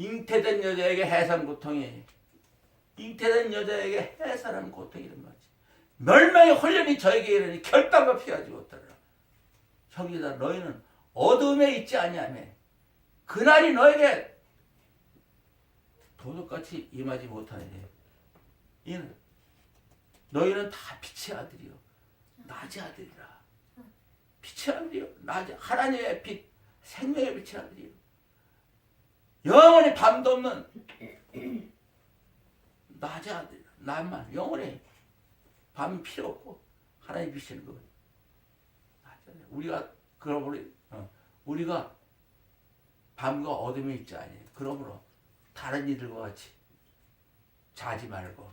잉태된 여자에게 해산 고통이 잉태된 여자에게 해산하는 고통이 이런 거지. 멸망의 혼련이 저에게 이르니 결단과 피하지 못하라. 형제다 너희는 어둠에 있지 아니하며 그날이 너에게 도둑같이 임하지 못하니 이는 너희는 다 빛의 아들이요 낮의 아들이라 빛의 아들이요 낮의 하나님의 빛 생명의 빛의 아들이요 영원히 밤도 없는 낮의 아들 낮만 영원히 밤이 필요 없고 하나님 빛이는 거. 우리가 그러므로 어, 우리가 밤과 어둠에 있지 아니. 그러므로 다른 이들과 같이 자지 말고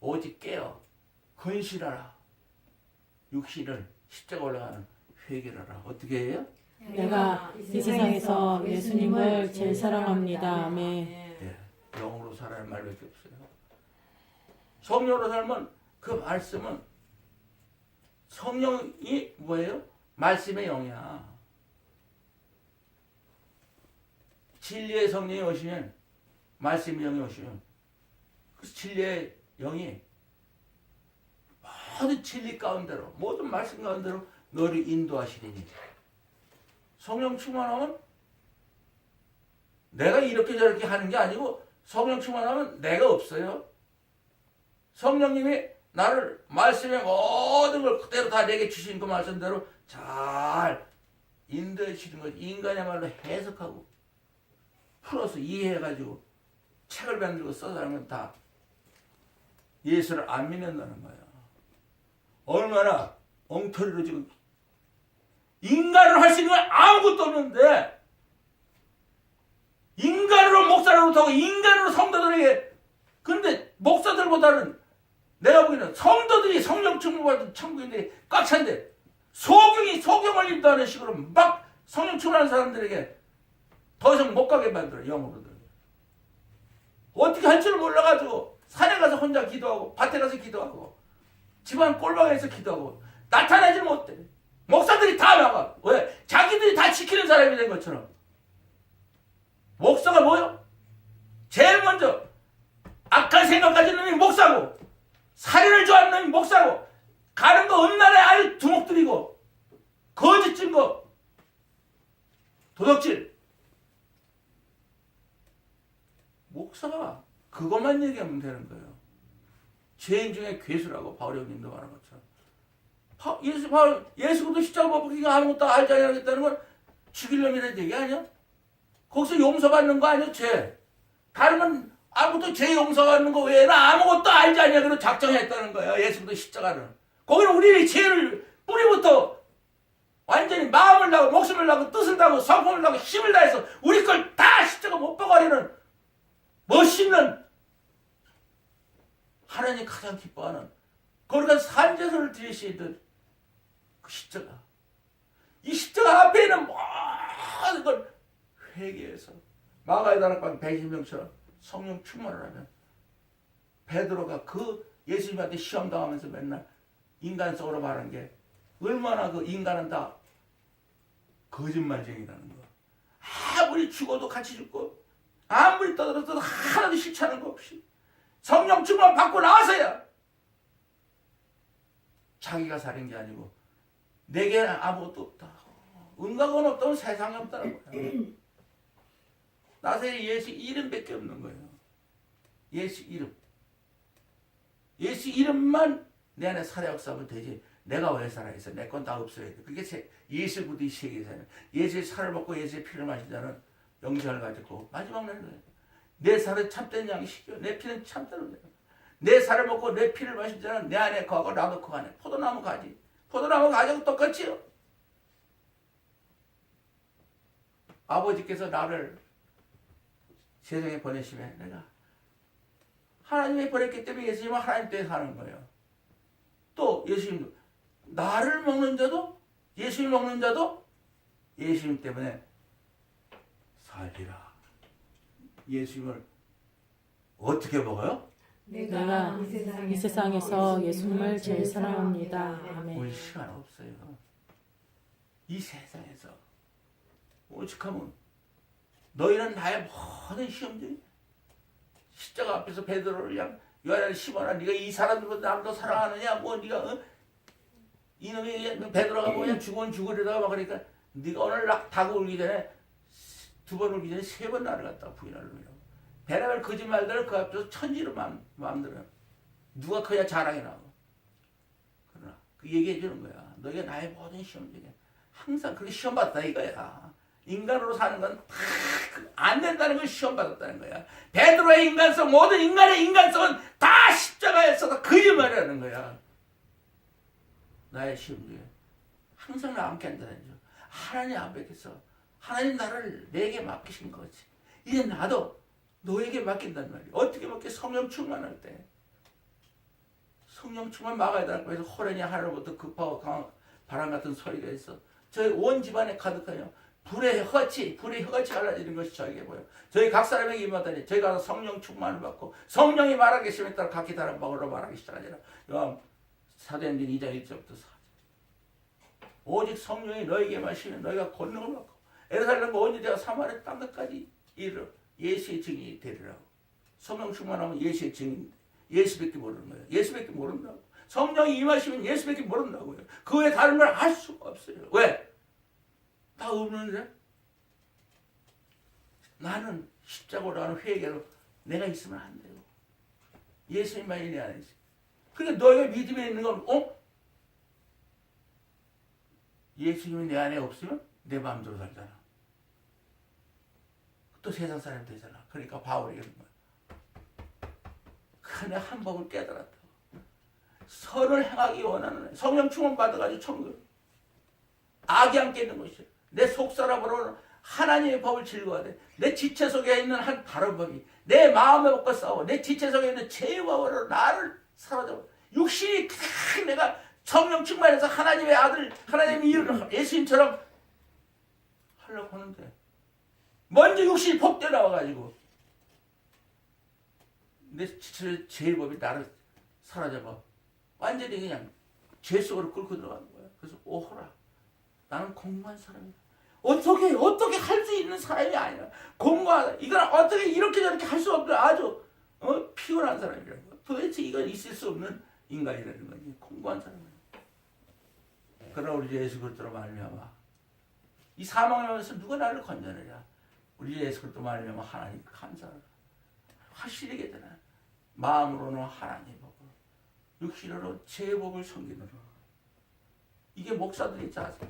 오직 깨어 근실하라. 육신을 십자가 올라가는 회개하라. 어떻게 해요? 내가 이 세상에서 예수님을 제일 사랑합니다. 아멘. 예, 영으로 살아는 말밖에 없어요. 성령으로 살면 그 말씀은 성령이 뭐예요? 말씀의 영이야. 진리의 성령이 오시면 말씀의 영이 오시면 그 진리의 영이 모든 진리 가운데로 모든 말씀 가운데로 너를 인도하시리니 성령 충만하면 내가 이렇게 저렇게 하는 게 아니고 성령 충만하면 내가 없어요. 성령님이 나를 말씀의 모든 걸 그대로 다 내게 주신 그 말씀대로 잘 인도해 주시는 거지. 인간의 말로 해석하고 풀어서 이해해가지고 책을 만들고 써서 하는 건다 예수를 안 믿는다는 거야. 얼마나 엉터리로 지금 인간으로 할 수 있는 건 아무것도 없는데 인간으로 목사를 못하고 인간으로 성도들에게 근데 목사들보다는 내가 보기에는 성도들이 성령 충만받은 천국인데 꽉 찬데 소경이 소경을 인도하는 식으로 막 성령 충만한 사람들에게 더 이상 못 가게 만들어 영으로들 어떻게 할 줄 몰라가지고 산에 가서 혼자 기도하고 밭에 가서 기도하고 집안 꼴방에서 기도하고 나타나지 못해 목사들이 다 나가 왜? 자기들이 다 지키는 사람이 된 것처럼. 목사가 뭐요? 제일 먼저 악한 생각 가지는 놈이 목사고 살인을 좋아하는 놈이 목사고 가는 거 음란에 아유 두목들이고 거짓 증거 도덕질. 목사가 그것만 얘기하면 되는 거예요. 죄인 중에 괴수라고 바울 형님도 말한 것처럼 바- 예수 바울 예수도 십자가 못 박히가 아무것도 알지 않겠다는 건 죽이려면 얘기 아니야? 거기서 용서받는 거 아니야 죄? 다른 건 아무것도 죄 용서받는 거 외에는 아무것도 알지 않냐 그런 작정했다는 거야 예수도 십자가는 거기는 우리의 죄를 뿌리부터 완전히 마음을 나고 목숨을 나고 뜻을 나고 성품을 나고 힘을 다해서 우리 걸 다 십자가 못 박아리는 멋있는 하나님 가장 기뻐하는 거룩한 산제선을 드리시던 그 십자가 이 십자가 앞에 있는 모든 걸 회개해서 마가의 다락방 배신병처럼 성령 충만을 하면 베드로가 그 예수님한테 시험 당하면서 맨날 인간 속으로 말한 게 얼마나 그 인간은 다 거짓말쟁이라는 거. 아무리 죽어도 같이 죽고 아무리 떠들어도 하나도 싫다는 거 없이 성령 충만 받고 나서야 자기가 사는 게 아니고 내게는 아무것도 없다. 은가가 없다면 세상에 없다는 거야. 나사에 예수 이름밖에 없는 거예요. 예수 이름. 예수 이름만 내 안에 살아 역사하면 되지. 내가 왜 살아있어? 내 건 다 없어야 돼. 그게 세, 예수 부디 세계사는 예수의 살을 먹고 예수의 피를 마신 자는 영생을 가지고 마지막 날에 내 살은 참된 양식이요. 내 피는 참된 거예요. 내 살을 먹고 내 피를 마신 자는 내 안에 거하고 나도 그 안에 포도나무 가지. 포도나무 가지고 똑같이요. 아버지께서 나를 세상에 보내시면 내가 하나님이 보냈기 때문에 예수님은 하나님 때문에 사는 거예요. 또 예수님도 나를 먹는 자도 예수님 먹는 자도 예수님 때문에 살리라. 예수님을 어떻게 먹어요? 내가 이 세상에서 예수님을 제일 사랑합니다. 아멘. 올 시간 없어요. 이 세상에서 오직하면 너희는 나의 모든 시험들이 십자가 앞에서 베드로를 양 요한을 시몬아 네가 이 사람들보다 나를 더 사랑하느냐 뭐 네가 어? 이놈이 베드로가 뭐냐 죽은 죽으려다가 막 그러니까 네가 오늘 나- 닭 울기 전에 두 번 울기 전에 세 번 나를 갖다 부인하려고 베라벨 거짓말들을 그 앞에서 천지로 마, 마음대로 누가 그야 자랑이 나고. 그러나 그 얘기해 주는 거야. 너희가 나의 모든 시험 중에 항상 그렇게 시험 받다 이거야. 인간으로 사는 건안 된다는 걸 시험 받았다는 거야. 베드로의 인간성 모든 인간의 인간성은 다 십자가에서 거짓말이라는 거야. 나의 시험 중에 항상 나와 함께 한다는 점 하나님 앞에서 하나님 나를 내게 맡기신 거지. 이제 나도 너에게 맡긴단 말이야. 어떻게 맡겨? 성령 충만할 때. 성령 충만 막아야 되고 해서 호련이 하늘로부터 급하고 강한 바람 같은 소리가 있어. 저희 온 집안에 가득하여 불의 헛이 불의 헛이 갈라지는 것이 저에게 보여. 저희 각 사람에게 임하다니 저희가 성령 충만을 받고 성령이 말하기 시험에 따라 각기 다른 방으로 말하기 시작하니라. 사도행전 2장 1절부터 4절. 오직 성령이 너에게 마시면 너희가 권능을 받고 에르살렘과 온 유대와 사마리아 땅끝까지 이르러 예수의 증인이 되리라고. 성령 충만하면 예수의 증인 예수밖에 모르는 거예요. 예수밖에 모른다고. 성령이 임하시면 예수밖에 모른다고요. 그 외에 다른 걸 할 수가 없어요. 왜? 다 없는데? 나는 십자가로 하는 회개로 내가 있으면 안 돼요. 예수님만이 내 안에 있어 그러니까 너희가 믿음에 있는 건 어? 예수님이 내 안에 없으면 내 마음대로 살잖아. 또 세상 사람 되잖아. 그러니까 바울이 그런 거야. 그내 한 법을 깨달았다. 선을 행하기 원하는 성령 충만 받아가지고 천국 악이 안 깨는 것이야. 내 속사람으로는 하나님의 법을 즐거워하되 내 지체 속에 있는 한 다른 법이 내 마음에 먹고 싸워 내 지체 속에 있는 죄와로 나를 사로잡아 육신이 그냥 내가 성령 충만해서 하나님의 아들 하나님의 이름을 예수님처럼 하려고 하는데 먼저 육신이 폭겨 나와가지고 내 죄의 법이 나를 사로잡아 완전히 그냥 죄 속으로 끌고 들어가는 거야 그래서 오호라 나는 공부한 사람이다 어떻게 어떻게 할 수 있는 사람이 아니야. 공부하다. 이건 어떻게 이렇게 저렇게 할 수 없는 아주 어, 피곤한 사람이라는 거야. 도대체 이건 있을 수 없는 인간이라는 거지. 공부한 사람은. 그러나 우리 예수 그리스도로 말미암아 이 사망하면서 누가 나를 건져내랴. 우리 예수 그리스도 말미암아 하나님 감사하라. 확실히 되나 마음으로는 하나님 법을 육신으로 제 법을 섬기느라 이게 목사들이 자세.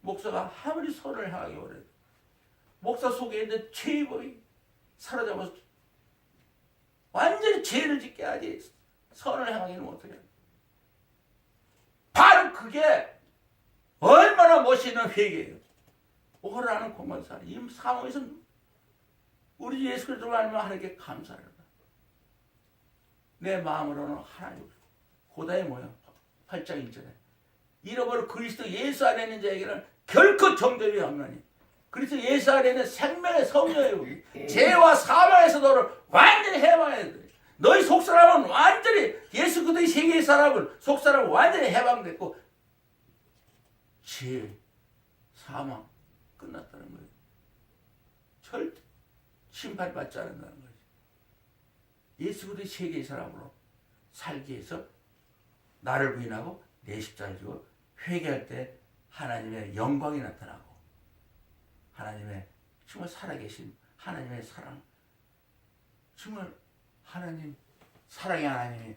목사가 아무리 선을 행하기 원해 목사 속에 있는 죄의 사로잡아서 완전히 죄를 짓게 하지 선을 행하기는 못하게 바로 그게 얼마나 멋있는 회개예요 오라는 공간사. 이 상황에서 우리 예수 그리스도 말면 하나님께 감사를 한다 내 마음으로는 하나님 고다의 모양 8장 1절에. 잃어버린 그리스도 예수 안에 있는 자에게는 결코 정죄이 없나니. 그리스도 예수 안에 있는 생명의 성령이고 죄와 사망에서 너를 완전히 해방해야 돼. 너희 속사람은 완전히 예수 그리스도의 세계의 사람은 속사람은 완전히 해방됐고 죄, 사망 끝났다는 거예요. 절대 심판받지 않는다는 거지. 예수 그리스도의 세계의 사람으로 살기 위해서 나를 부인하고 내 십자를 지고 회개할 때 하나님의 영광이 나타나고 하나님의 정말 살아계신 하나님의 사랑 정말 하나님 사랑의 하나님이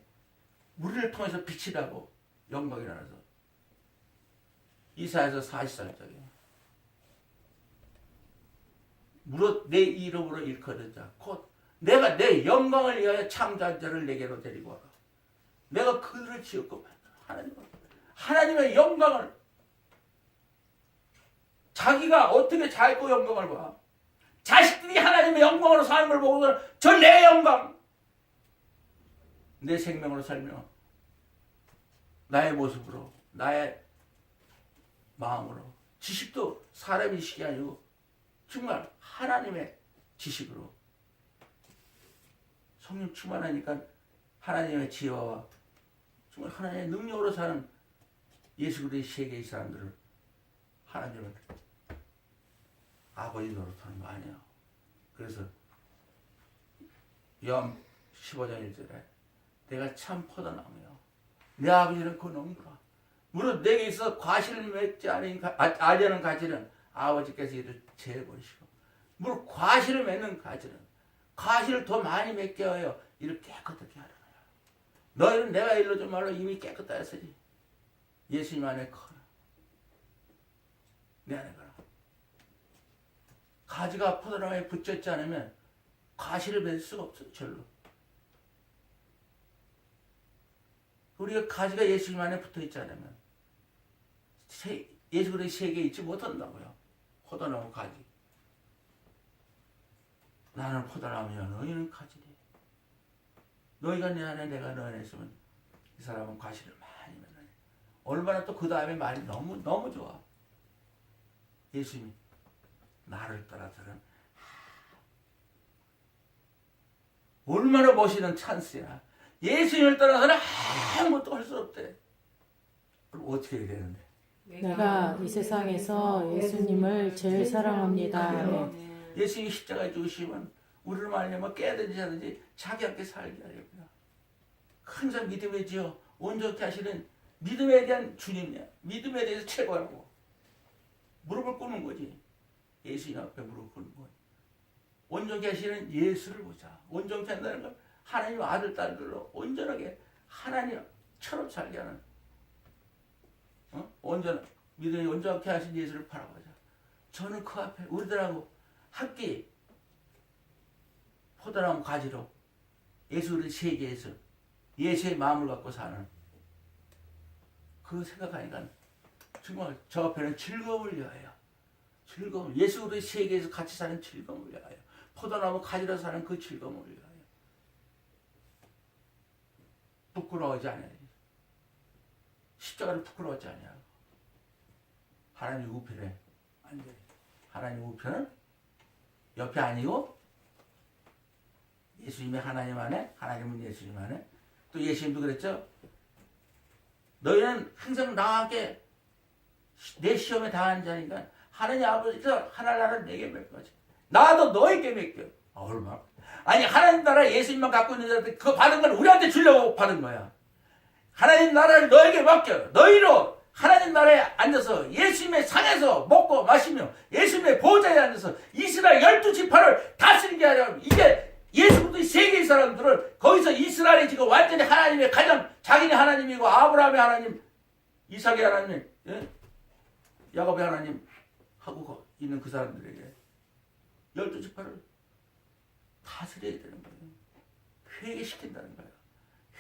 우리를 통해서 빛이 나고 영광이 나서 이사에서 40살짜리 무릇 내 이름으로 일컬은 자곧 내가 내 영광을 위하여 자를 내게로 데리고 와라. 내가 그들을 지었고 하나님 하나님의 영광을. 자기가 어떻게 자기의 영광을 봐? 자식들이 하나님의 영광으로 사는 걸 보고서 저 내 영광. 내 생명으로 살며 나의 모습으로 나의 마음으로. 지식도 사람의 지식이 아니고 정말 하나님의 지식으로 성령 충만하니까 하나님의 지혜와 정말 하나님의 능력으로 사는 예수 그리스도의 세계의 사람들을 하나님은 아버지 노릇하는 거 아니야. 그래서 영 15장 1절에 내가 참 포도나무야. 내 아버지는 그 농부라. 무릇 내게 있어 과실을 맺지 아, 아니하는 가지는 아버지께서 이를 제버리시고 무릇 과실을 맺는 가지는 과실을 더 많이 맺게 하여 이를 깨끗하게 하라. 너희는 내가 일러준 말로 이미 깨끗다 했으니 예수님 안에 커라. 내 안에 커라. 가지가 포도나무에 붙여있지 않으면 과실을 맺을 수가 없어요. 절로. 우리가 가지가 예수님 안에 붙어있지 않으면 세, 예수 그리스도의 세계에 있지 못한다고요. 포도나무 가지. 나는 포도나무야 너희는 가지리. 너희가 내 안에 내가 너 안에 있으면 이 사람은 과실을 많이 맺네. 얼마나 또 그 다음에 말이 너무 너무 좋아. 예수님이 나를 따라서는 얼마나 멋있는 찬스야. 예수님을 따라서는 아무것도 할 수 없대. 그럼 어떻게 해야 되는데? 내가 이 세상에서 예수님을 제일 사랑합니다. 네. 예수님이 십자가에 죽으시면 우리를 말려면 깨든지 하든지 자기 함께 살게 하려고요. 항상 믿음의 지어 온전케 하시는 믿음에 대한 주님이야. 믿음에 대해서 최고라고. 무릎을 꿇는 거지. 예수님 앞에 무릎을 꿇는 거야. 온전케 하시는 예수를 보자. 온전케 한다는 건 하나님 아들, 딸들로 온전하게 하나님처럼 살게 하는 어? 온전 믿음이 온전케 하신 예수를 바라보자. 저는 그 앞에 우리들하고 함께 포도나무 가지로 예수를 세계에서 예수의 마음을 갖고 사는 그 생각하니까 정말 저 앞에는 즐거움을 위하여 즐거움 예수 그리스도의 세계에서 같이 사는 즐거움을 위하여 포도나무 가지로 사는 그 즐거움을 위하여 부끄러워하지 않아요 십자가를 부끄러워하지 않아요 하나님 우편에. 안 돼. 하나님 우편은 옆에 아니고 예수님이 하나님 안에 하나님은 예수님 안에. 또 예수님도 그랬죠. 너희는 항상 나와 함께 내 시험에 당하는 자니까 하나님 아버지께서 하나님 나라를 내게 맡겨지. 나도 너에게 맡겨 아, 얼마? 아니 하나님 나라 예수님만 갖고 있는 자들 그거 받은 건 우리한테 주려고 받은 거야 하나님 나라를 너에게 맡겨. 너희로 하나님 나라에 앉아서 예수님의 상에서 먹고 마시며 예수님의 보좌에 앉아서 이스라엘 열두 지파를 다스리게 하려 이게 예수 그리스도의 세계의 사람들을 거기서 이스라엘이 지금 완전히 하나님의 가장 자기네 하나님이고 아브라함의 하나님 이삭의 하나님 예? 야곱의 하나님 하고 거- 있는 그 사람들에게 열두 지파를 다스려야 되는 거예요. 회개시킨다는 거예요.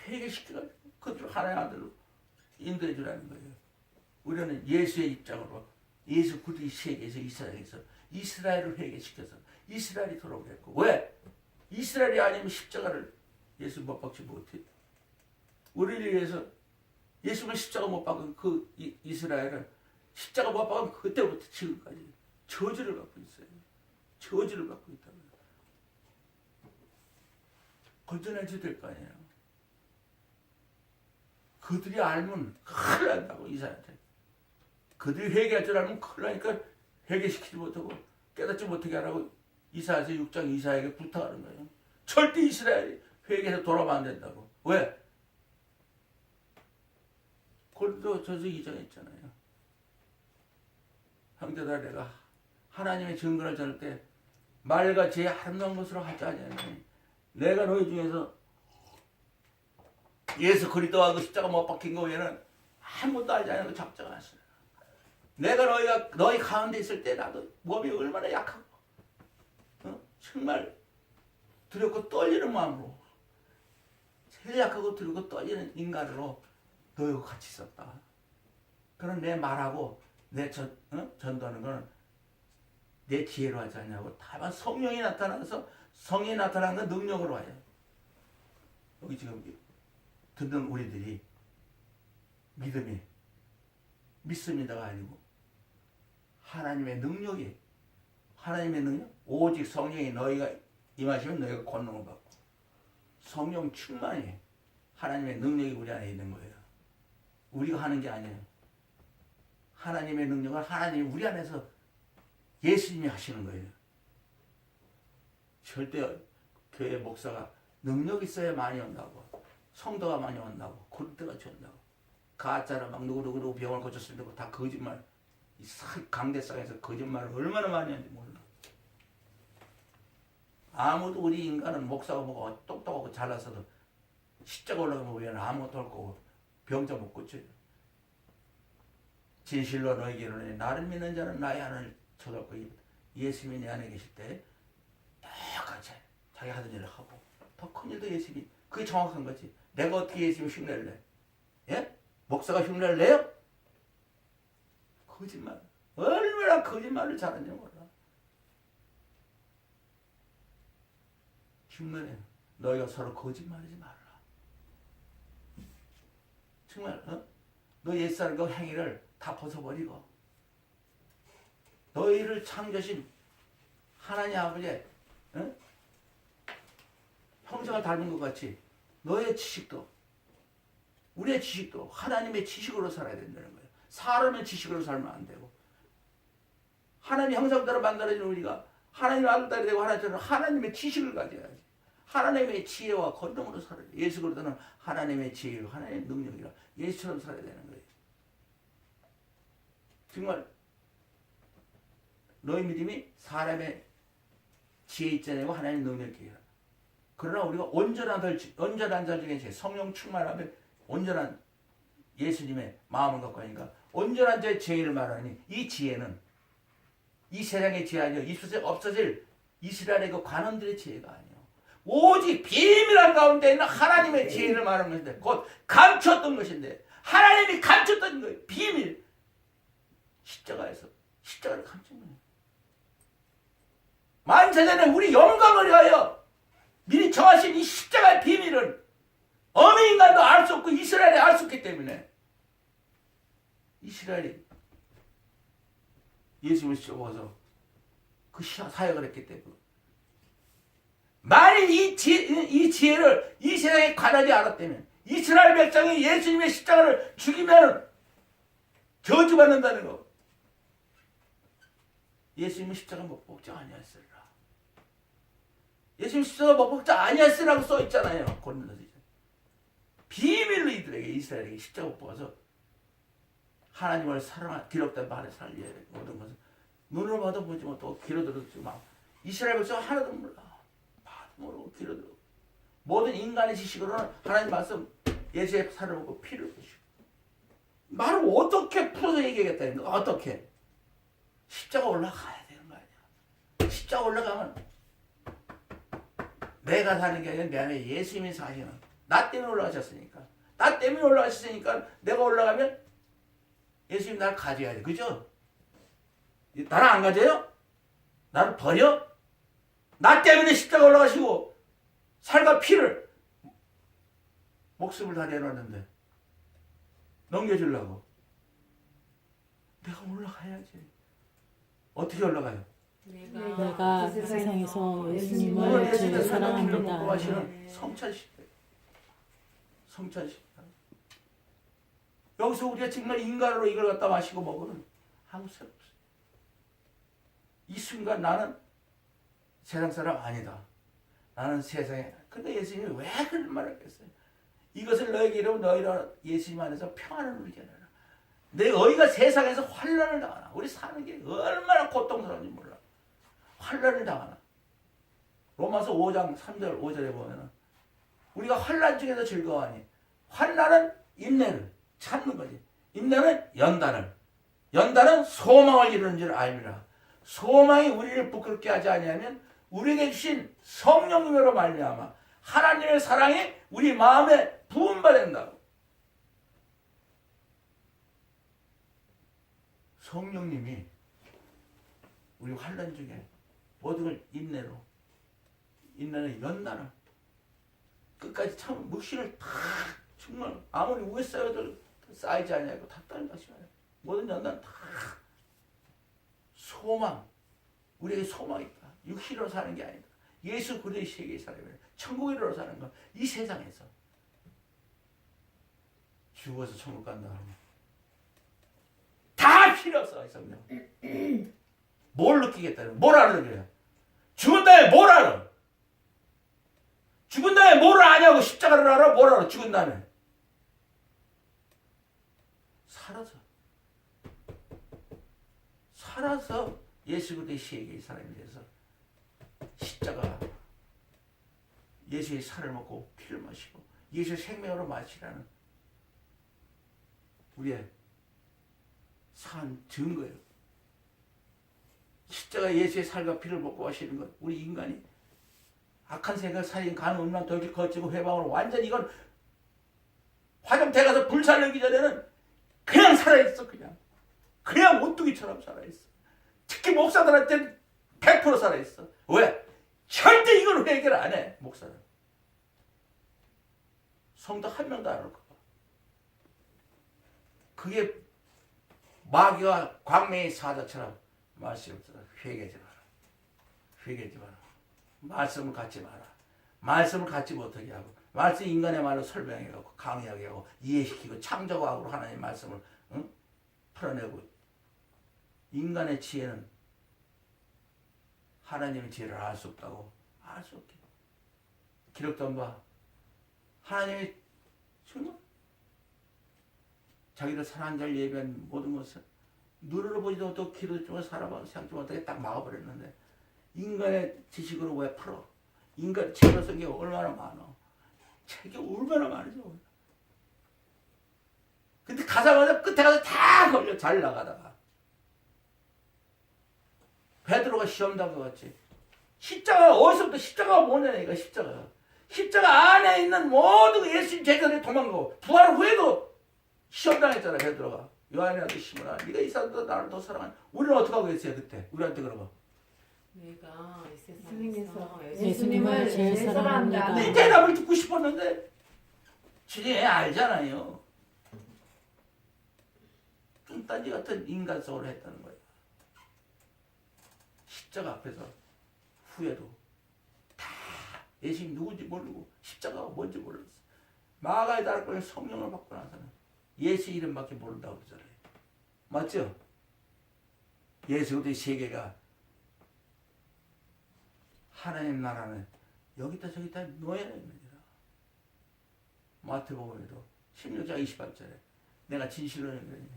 회개시켜가지고 그들을 하나의 아들로 인도해 주라는 거예요 우리는 예수의 입장으로 예수 그리스도의 세계에서 이스라엘에서 이스라엘을 회개시켜서 이스라엘이 돌아오게 했고 왜? 이스라엘이 아니면 십자가를 예수 못 박지 못해. 우리를 위해서 예수는 십자가 못 박은 그 이- 이스라엘은 십자가 못 박은 그때부터 지금까지 저주를 받고 있어요. 저주를 받고 있다고요. 건져내줘야 될거 아니에요. 그들이 알면 큰일 난다고 이사한테. 그들이 회개할 줄 알면 큰일 나니까 회개시키지 못하고 깨닫지 못하게 하라고 이사에서 6장 이사에게 부탁하는 거예요. 절대 이스라엘이 회개해서 돌아오면 안 된다고. 왜? 고린도 전서 2장에 있잖아요. 형제들 내가 하나님의 증거를 전할 때제 아름다운 것으로 하지 아니하니 내가 너희 중에서 예수 그리스도하고 십자가 못 박힌 거 외에는 아무것도 알지 않는 거 작정 않았어요. 내가 너희가 너희 가운데 있을 때 나도 몸이 얼마나 약하고 어? 정말 두렵고 떨리는 마음으로 제일 약하고 두렵고 떨리는 인간으로 너희와 같이 있었다. 그런 내 말하고 내 전, 어? 전도하는 거는 내 지혜로 하지 않냐고 다만 성령이 나타나서 성령이 나타나는 건 능력으로 와요. 여기 지금 듣는 우리들이 믿음이 믿습니다가 아니고 하나님의 능력이 하나님의 능력 오직 성령이 너희가 임하시면 너희가 권능을 받고 성령 충만이 하나님의 능력이 우리 안에 있는 거예요. 우리가 하는 게 아니에요. 하나님의 능력은 하나님이 우리 안에서 예수님이 하시는 거예요. 절대 교회 목사가 능력 있어야 많이 온다고 성도가 많이 그럴 때가 온다고. 가짜로 막 누구누구 병을 고쳤을 때고 다 거짓말. 이 사- 강대상에서 거짓말을 얼마나 많이 하는지 몰라. 아무도 우리 인간은 목사가 뭐가 똑똑하고 잘나서도 십자가 올라가면 왜 아무것도 없고 병자 못 고쳐요. 진실로 너에게 이르노니 나를 믿는 자는 나의 하늘 쳐갖고 예수님이 내 안에 계실 때 똑같이 자기 하던 일을 하고 더 큰 일도 예수님이 그게 정확한 거지 내가 어떻게 흉내를 내? 예? 목사가 내요? 거짓말 얼마나 거짓말을 잘하는지 몰라 흉내내 너희가 서로 거짓말하지 말라 정말 어? 너 옛사람 그 행위를 다 벗어버리고 너희를 창조신 하나님 아버지의 어? 형상을 닮은 것 같이 너의 지식도 우리의 지식도 하나님의 지식으로 살아야 된다는 거예요. 사람의 지식으로 살면 안 되고 하나님 형상대로 만들어진 우리가 하나님 아들딸이 되고 하나님처럼 하나님의 지식을 가져야지. 하나님의 지혜와 권능으로 살아야 돼. 예수 그리스도는 하나님의 지혜요 하나님의 능력이라 예수처럼 살아야 되는 거예요. 정말 너희 믿음이 사람의 지혜 있잖아요. 하나님 능력이에요. 그러나 우리가 온전한 덜 온전한 자 중에 성령 충만하면 온전한 예수님의 마음을 갖고 하니까 온전한 자의 지혜를 말하니 이 지혜는 이 세상의 지혜 아니요 이수세 없어질 이스라엘의 그 관원들의 지혜가 아니요. 오직 비밀한 가운데 있는 하나님의 지혜를 말하는 것인데 곧 감췄던 것인데 하나님이 감췄던 거예요. 비밀. 십자가에서 십자가를 감춘 거예요. 만세전에 우리 영광을 위하여 미리 정하신 이 십자가의 비밀은 어느 인간도 알 수 없고 이스라엘이 알 수 없기 때문에 이스라엘이 예수님을 씌워서 그 시- 사역을 했기 때문에 만일 이, 지, 이 지혜 를 이 세상에 관하지 않았다면 이스라엘 백성이 예수님의 십자가를 죽이면 저주받는다는 거 예수님은 십자가 못 복장 아니었으리라 예수님 십자가 못 복장 아니었으라고 써 있잖아요. 고린도서 비밀로 이들에게 이스라엘에게 십자가 못 박아서 하나님을 사랑한 기록된 살려야 돼 모든 것은 눈으로 봐도 보지 못하고 귀로 들어도 막 이스라엘 백성 하나도 몰라. 봐도 모르고 귀로 들어 모든 인간의 지식으로는 하나님 말씀 예수의 살을 먹고 피를 보시고. 말을 어떻게 풀어서 얘기하겠다는 거 어떻게? 십자가 올라가야 되는 거 아니야. 십자가 올라가면 내가 사는 게 아니라 내 안에 예수님이 사시는 나 때문에 올라가셨으니까. 나 때문에 올라가셨으니까 내가 올라가면 예수님 나를 가져야 돼. 그죠? 나를 안 가져요? 나를 버려? 나 때문에 십자가 올라가시고 살과 피를 목숨을 다 내놨는데 넘겨주려고 내가 올라가야지. 어떻게 올라가요? 내가 세상에서 오늘 예수님을 제일 사랑합니다. 성찬식 성찬식 여기서 우리가 정말 인간으로 이걸 갖다 마시고 먹으면 아무 소용 없어요. 이 순간 나는 세상 사람 아니다. 나는 세상에 근데 예수님이 왜 그런 말을 했겠어요? 이것을 너에게 이르면 너희로 예수님 안에서 평안을 누리게 하라. 내 너희가 세상에서 환란을 당하나. 우리 사는 게 얼마나 고통스러운지 몰라 환란을 당하나 로마서 5장 3절 5절에 보면은 우리가 환란 중에서 즐거워하니 환란은 인내를 참는 거지. 인내는 연단을. 연단은 소망을 이루는 줄 알미라. 소망이 우리를 부끄럽게 하지 아니하면 우리에게 주신 성령님으로 말미암아 하나님의 사랑이 우리 마음에 부음받는다고. 성령님이 우리 환란 중에 모든 걸 인내로 인내는 연단을 끝까지 참 묵신을 다 정말 아무리 위에 쌓여도 쌓이지 않냐고 다 떨다시면 모든 연단 다 소망 우리에게 소망이 있다. 육신으로 사는 게 아니다. 예수 그리스도의 세계에 살면 천국으로 사는 건 이 세상에서 죽어서 천국 간다 하면 다 필요 없어 이 성경 뭘 느끼겠다는 뭘 거야? 죽은 다음에 뭘 알아? 죽은 다음에 뭘 아냐고 십자가를 알아? 뭘 알아? 죽은 다음에 살아서 살아서 예수 그리스도의 사람이 돼서 십자가 예수의 살을 먹고 피를 마시고 예수의 생명으로 마시라는 우리의 산 증거예요. 십자가 예수의 살과 피를 먹고 마시는 것 우리 인간이 악한 생각, 살인, 간, 음란, 돌기, 거치고 회방으로 완전히 이건 화장대 가서 불살 내기 전에는 그냥 살아있어 그냥. 그냥 오뚜기처럼 살아있어. 특히 목사들한테는 100% 살아있어. 왜? 절대 이걸 해결 안해 목사는 성도 한 명도 안올 거야 그게 마귀와 광명의 사자처럼 말씀없더라 회개하지 마라. 회개하지 마라. 말씀을 갖지 마라. 말씀을 갖지 못하게 하고 말씀 인간의 말로 설명해가고 강의하게 하고 이해시키고 창조과학으로 하나님의 말씀을 응? 풀어내고 인간의 지혜는 하나님의 지혜를 알 수 없다고 알 수 없게. 기록도 안 봐. 하나님이 정말 자기를 사랑한 예배한 모든 것을 눈으로 보지도 못하고 귀로 듣지 못하고 살아봐 생각지 못하게 딱 막아버렸는데 인간의 지식으로 왜 풀어? 인간 책으로 쓴게 얼마나 많아? 책이 얼마나 많으죠. 근데 가자마자 끝에 가서 다 걸려 잘 나가다가 베드로가 시험당한 것 같지. 십자가 어디서부터 십자가가 뭐냐 이거 십자가. 십자가 안에 있는 모든 예수님 제자들이 도망가고 부활 후에도 시험 당했잖아 베드로가. 아들 시몬아 네가 이 사람보다 나를 더 사랑한 우리는 어떻게 하고 있어요 그때? 우리한테 그러면 내가 이 세상에서 예수님을 예수님을 제일 사랑합니다. 이 대답을 듣고 싶었는데 주님이 알잖아요. 뚱딴지 같은 인간성으로 했다는 거예요. 십자가 앞에서 후에도 다 예수님 누군지 모르고 십자가가 뭔지 몰랐어 마가의 다락방에 성령을 받고 나서는 예수 이름밖에 모른다고 그러잖아요 맞죠? 예수 그리스도의 세계가 하나님 나라는 여기다 저기다 놓여야 됩니다. 마태복음에도 16장 28절에 내가 진실로 얘기하니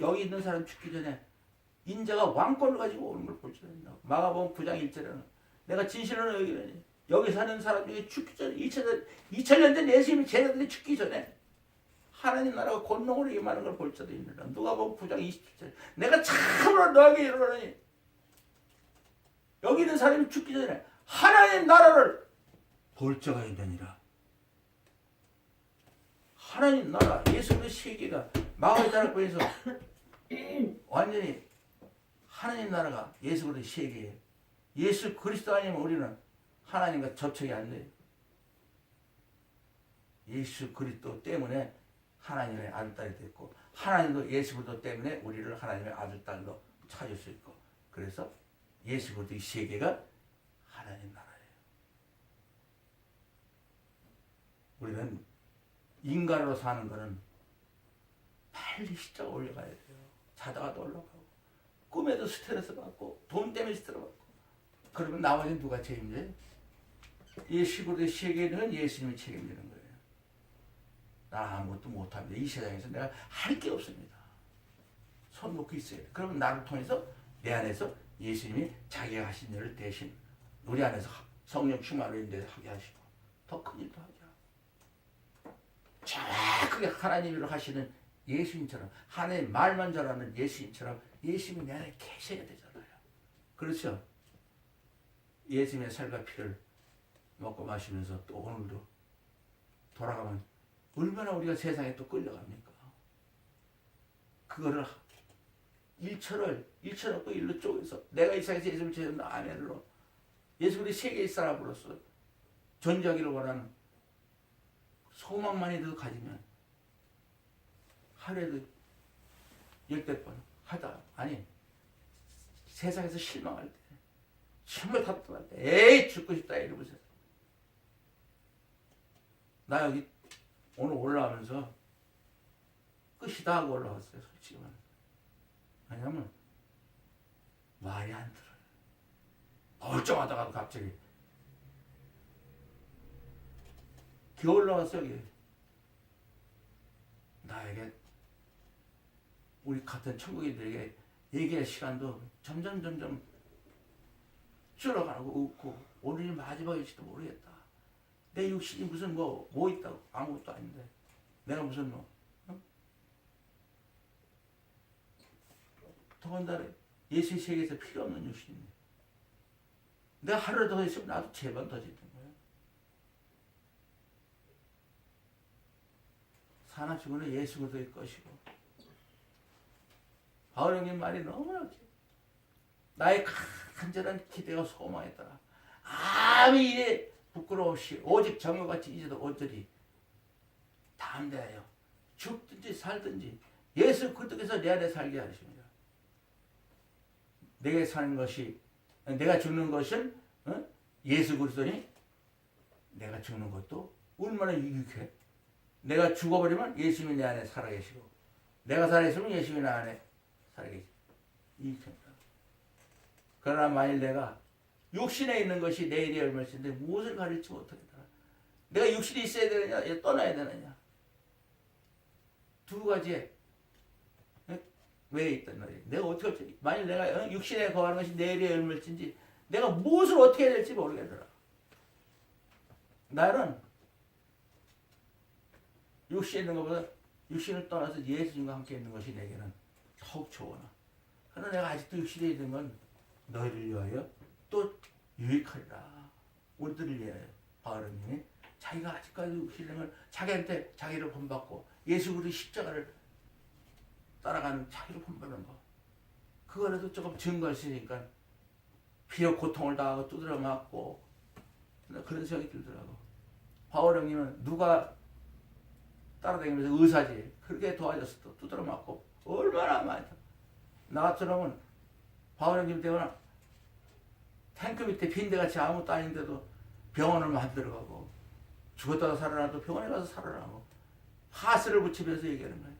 여기 있는 사람 죽기 전에 인자가 왕권을 가지고 오는 걸 볼지라. 마가복음 9장 1절에는 내가 진실로 얘기하니 여기 사는 사람 중에 죽기 전에 2000년, 2000년 전 예수님이 제자들이 죽기 전에 하나님 나라가 권능으로 임하는 걸 볼지도 있느라 누가 보면 9장 27절 내가 참으로 너에게 이르노니 여기 있는 사람이 죽기 전에 하나님 나라를 볼 자가 있느니라. 하나님 나라, 예수의 세계가 마을 자락방에서 완전히 하나님 나라가 예수 그리스도의 세계예요. 예수 그리스도 아니면 우리는 하나님과 접촉이 안 돼요. 예수 그리스도 때문에 하나님의 아들딸이 됐고 하나님도 예수 그리스도 때문에 우리를 하나님의 아들딸로 찾을 수 있고 그래서 예수 그리스도의 세계가 하나님 나라예요. 우리는 인간으로 사는 거는 빨리 십자가 올려가야 돼요. 자다가도 올라가고 꿈에도 스트레스 받고 돈 때문에 스트레스 받고 그러면 나머지는 누가 책임져요? 예수 그리스도의 세계는 예수님이 책임지는 거예요. 나 아무것도 못합니다. 이 세상에서 내가 할 게 없습니다. 손 놓고 있어야 돼. 그러면 나를 통해서 내 안에서 예수님이 자기가 하신 일을 대신 우리 안에서 성령 충만을 인데 하게 하시고 더 큰 일도 하게 하고 정확하게 하나님 일을 하시는 예수님처럼 하나님 말만 잘하는 예수님처럼 예수님이 내 안에 계셔야 되잖아요. 그렇죠? 예수님의 살과 피를 먹고 마시면서 또 오늘도 돌아가면 얼마나 우리가 세상에 또 끌려갑니까? 그거를 일천을 일천없고 일로 쪼개서 내가 이 세상에서 예수를 제는 아멘으로 예수 그리 세계의 사람으로서 존재하기를 원하는 소망만이라도 가지면 하루에도 열댓 번 하다 아니 세상에서 실망할 때 정말 답답할 때 에이 죽고 싶다 이러면서 나 여기 오늘 올라가면서 끝이다 하고 올라왔어요 솔직히 말해서 왜냐면 말이 안 들어요. 멀쩡하다가도 갑자기 기어 올라왔어 여기. 나에게 우리 같은 천국인들에게 얘기할 시간도 점점 점점 줄어가고 없고 오늘이 마지막일지도 모르겠다. 내 육신이 무슨 뭐 뭐 있다고 아무것도 아닌데 내가 무슨 뭐 응? 더군다나 예수의 세계에서 필요 없는 육신인데 내가 하루 더 있으면 나도 제발 더 짓는 거야. 사나 죽으나 예수 그리스도의 것이고 바울 형님 말이 너무나. 나의 간절한 기대와 소망했더라. 아무 일에 부끄러웠시 오직 정오같이 이제도 온전히 담대하여 죽든지 살든지 예수 그리스도께서 내 안에 살게 하십니다. 내게 사는 것이 내가 죽는 것은 어? 예수 그리스도니 내가 죽는 것도 얼마나 유익해. 내가 죽어버리면 예수님이 내 안에 살아계시고 내가 살아있으면 예수님이 내 안에 살아계시고 유익합니다. 그러나 만일 내가 육신에 있는 것이 내일이 얼마인데 무엇을 가릴지 못하겠다. 내가 육신이 있어야 되느냐, 떠나야 되느냐. 두 가지에 어? 왜 있단 말이야. 내가 어떻게 할지. 만일 내가 어? 육신에 거하는 것이 내일이 얼마인지 내가 무엇을 어떻게 해야 될지 모르겠더라. 나는 육신에 있는 것보다 육신을 떠나서 예수님과 함께 있는 것이 내게는 더욱 좋으나. 그러나 내가 아직도 육신에 있는 건 너희를 위하여 또 유익하리라. 우리들을 위하여 바울님이 자기가 아직까지 걸 자기한테 자기를 본받고 예수 그리스도 십자가를 따라가는 자기를 본받는 거. 그거라도 조금 증거할 수 있으니까 비록 고통을 당하고 두드려 맞고 그런 생각이 들더라고. 바울 형님은 누가 따라다니면서 의사지. 그렇게 도와줬어. 또 두드려 맞고. 얼마나 많이. 나 같으면 바울 형님 때문에 탱크 밑에 빈대같이 아무것도 아닌데도 병원을 만들어 가고 죽었다가 살아나도 병원에 가서 살아나고 파스를 붙이면서 얘기하는 거예요.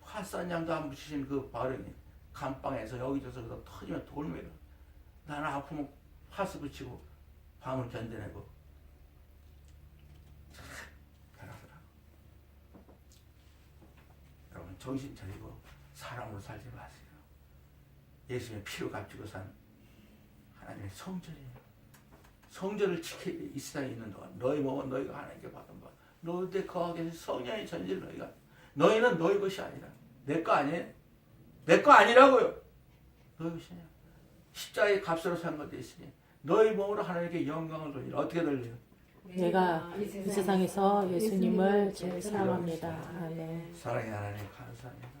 파스 한 장도 안 붙이신 그 형님. 감방에서 여기저기서 그냥 터지면 돌매로. 나는 아프면 파스 붙이고 밤을 견뎌내고 정신 차리고 사람으로 살지 마세요. 예수님의 피로 값지고 산 하나님의 성전이에요. 성전을 지켜야 돼. 이 세상에 있는 동안 너희 몸은 너희가 하나님께 받은 바 너희들 거하게 성령의 전지를 너희가 너희는 너희 것이 아니라 내 거 아니에요. 내 거 아니라고요. 너희 것이 아니야. 십자가의 값으로 산 것도 있으니 너희 몸으로 하나님께 영광을 돌리라. 어떻게 돌려요? 내가 이 세상에서 예수님을 제일 사랑합니다. 아멘. 사랑의 하나님 감사합니다.